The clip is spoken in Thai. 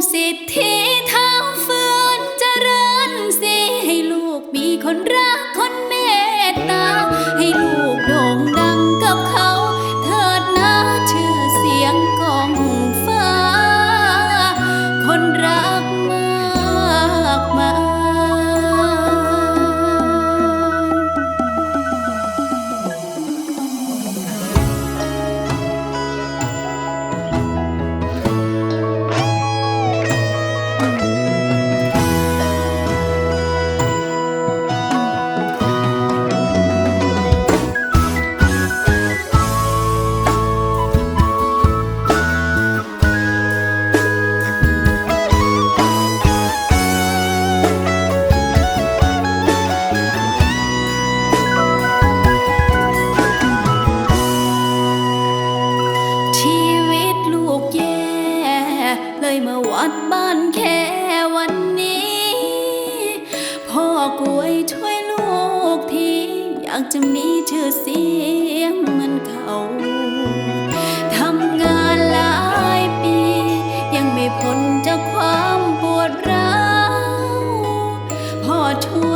से थे ากจะมีชื่อเสียงเหมือนเขาทำงานหลายปี ยังไม่พ้นจากความปวดร้าวพ่อช่วย